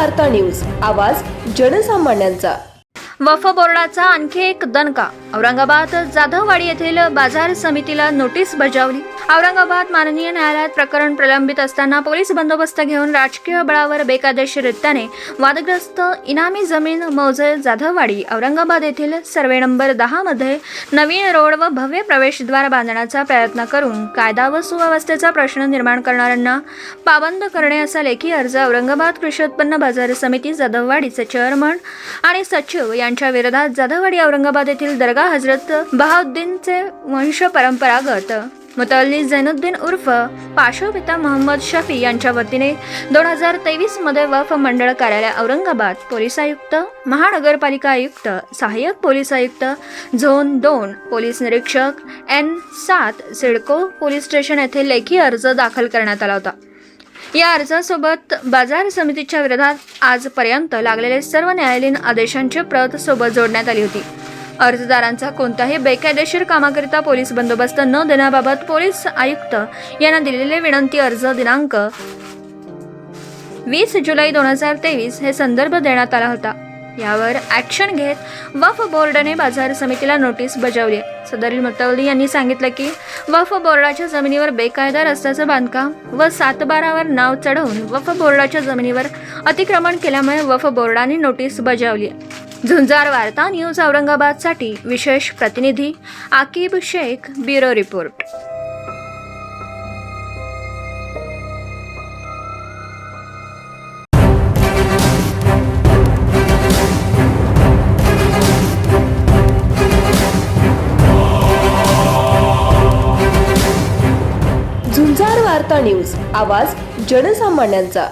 वार्ता न्यूज. आवाज जनसामान्यांचा. वफ बोर्डाचा आणखी एक दणका. औरंगाबाद जाधववाडी येथील बाजार समितीला नोटीस बजावली. औरंगाबाद माननीय न्यायालयात प्रकरण प्रलंबित असताना पोलीस बंदोबस्त घेऊन राजकीय बळावर बेकायदेशीररित्याने वादग्रस्त इनामी जमीन मौजे जाधववाडी औरंगाबाद येथील सर्वे नंबर दहा मध्ये नवीन रोड व भव्य प्रवेशद्वार बांधण्याचा प्रयत्न करून कायदा व सुव्यवस्थेचा प्रश्न निर्माण करणाऱ्यांना पाबंद करणे असा लेखी अर्ज औरंगाबाद कृषी उत्पन्न बाजार समिती जाधववाडीचे चेअरमन आणि सचिव यांच्या विरोधात जाधववाडी औरंगाबाद येथील दर्गा हजरत बहाउद्दीनचे वंश परंपरागत मुतवल्ली झैनुद्दीन उर्फ पाशोपिता मोहम्मद शफी यांच्या वतीने दोन हजार तेवीसमध्ये वफ मंडळ कार्यालय औरंगाबाद पोलीस आयुक्त महानगरपालिका आयुक्त सहाय्यक पोलीस आयुक्त झोन दोन पोलीस निरीक्षक एन सात सिडको पोलीस स्टेशन येथे लेखी अर्ज दाखल करण्यात आला होता. या अर्जासोबत बाजार समितीच्या विरोधात आजपर्यंत लागलेले सर्व न्यायालयीन आदेशांची प्रत सोबत जोडण्यात आली होती. अर्जदारांचा कोणताही बेकायदेशीर कामाकरिता पोलीस बंदोबस्त न देण्याबाबत पोलीस आयुक्त यांना दिलेले विनंती अर्ज दिनांक वीस जुलै दोन हजार तेवीस हे संदर्भ देण्यात आला होता यावर ॲक्शन घेत वफ बोर्डाने बाजार समितीला नोटीस बजावली आहे. सदरील मतवली यांनी सांगितलं की वफ बोर्डाच्या जमिनीवर बेकायदा रस्त्याचं बांधकाम व सातबारावर नाव चढवून वफ बोर्डाच्या जमिनीवर अतिक्रमण केल्यामुळे वफ बोर्डाने नोटीस बजावली झुंजार वार्ता न्यूज औरंगाबादसाठी विशेष प्रतिनिधी Aqib Shaikh bureau report. Zunjar Varta news आवाज जनसामान्यांचा.